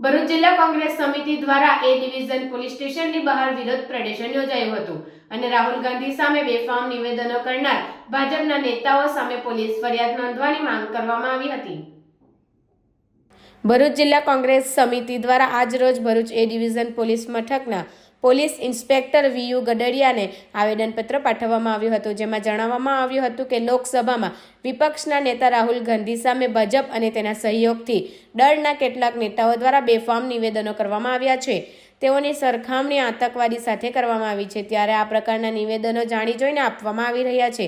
ભરૂચ જિલ્લા કોંગ્રેસ સમિતિ દ્વારા એ ડિવિઝન પોલીસ સ્ટેશનની બહાર વિરોધ પ્રદર્શન યોજાયું હતું અને રાહુલ ગાંધી સામે બેફામ નિવેદનો કરનાર ભાજપના નેતાઓ સામે પોલીસ ફરિયાદ નોંધવાની માંગ કરવામાં આવી હતી. ભરૂચ જિલ્લા કોંગ્રેસ સમિતિ દ્વારા આજરોજ ભરૂચ એ ડિવિઝન પોલીસ મથકના પોલીસ ઇન્સ્પેક્ટર વીયુ ગડરિયાને આવેદનપત્ર પાઠવવામાં આવ્યું હતું, જેમાં જણાવવામાં આવ્યું હતું કે લોકસભામાં વિપક્ષના નેતા રાહુલ ગાંધી સામે ભાજપ અને તેના સહયોગથી દળના કેટલાક નેતાઓ દ્વારા બેફામ નિવેદનો કરવામાં આવ્યા છે. તેઓની સરખામણી આતંકવાદી સાથે કરવામાં આવી છે. ત્યારે આ પ્રકારના નિવેદનો જાણી જોઈને આપવામાં આવી રહ્યા છે,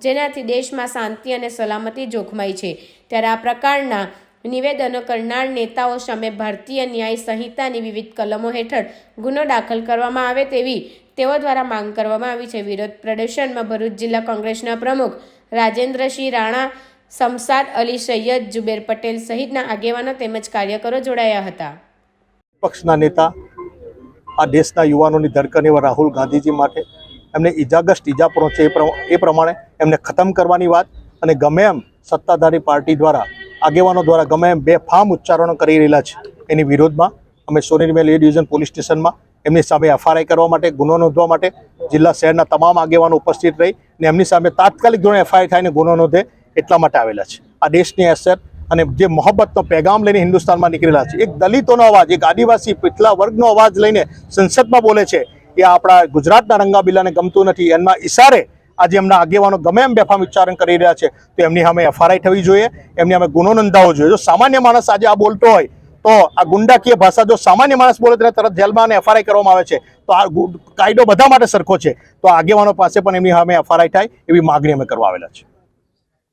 જેનાથી દેશમાં શાંતિ અને સલામતી જોખમાઈ છે. ત્યારે આ પ્રકારના નિવેદનો કરનાર નેતાઓ સામે ભારતીય ન્યાય સંહિતાની વિવિધ કલમો હેઠળ ગુનો દાખલ કરવામાં આવે તેવી તેઓ દ્વારા માંગ કરવામાં આવી છે. વિરોધ પ્રદર્શનમાં ભરૂચ જિલ્લા કોંગ્રેસના પ્રમુખ રાજેન્દ્રસિંહ રાણા સમસાદ અલી સૈયદ, જુબેર પટેલ સહિતના આગેવાનો તેમજ કાર્યકરો જોડાયા હતા. પક્ષના નેતા, આ દેશના યુવાનોની ધડકન એવા રાહુલ ગાંધીજી માટે એમને ઇજાગ્રસ્ત ઇજા પહોંચે એ પ્ર- એ પ્રમાણે એમને ખતમ કરવાની વાત અને ગમે એમ સત્તાધારી પાર્ટી દ્વારા આગેવાનો દ્વારા ગમે એમ બે ફામ ઉચ્ચારણો કરી રહેલા છે. એની વિરોધમાં અમે સોનીરમેલ એ ડિવિઝન પોલીસ સ્ટેશનમાં એમની સામે એફઆરઆઈ કરવા માટે, ગુનો નોંધવા માટે જિલ્લા શહેરના તમામ આગેવાનો ઉપસ્થિત રહી અને એમની સામે તાત્કાલિક ધોરણે એફઆઈઆર થાય ગુનો નોંધે એટલા માટે આવેલા છે. આ દેશની અસર અને જે મોહબ્બતનો પેગામ લઈને હિન્દુસ્તાનમાં નીકળેલા છે. એક દલિતોનો અવાજ, એક આદિવાસી પિછલા વર્ગનો અવાજ લઈને સંસદમાં બોલે છે, એ આપણા ગુજરાતના રંગાબીલાને ગમતું નથી. એમના ઈશારે આજે એમના આગેવાનો ગમે એમ બેફામ ઉચ્ચારણ કરી રહ્યા છે, તો એમની સામે એફઆરઆઈ થવી જોઈએ, એમની સામે ગુનો નોંધાવવો જોઈએ. જો સામાન્ય માણસ આજે આ બોલતો હોય, તો આ ગુંડાકીય ભાષા જો સામાન્ય માણસ બોલે તેને તરત જેલમાં અને એફઆરઆઈ કરવામાં આવે છે, તો આ કાયદો બધા માટે સરખો છે. તો આગેવાનો પાસે પણ એમની સામે એફઆરઆઈ થાય એવી માગણી અમે કરવા આવેલા છે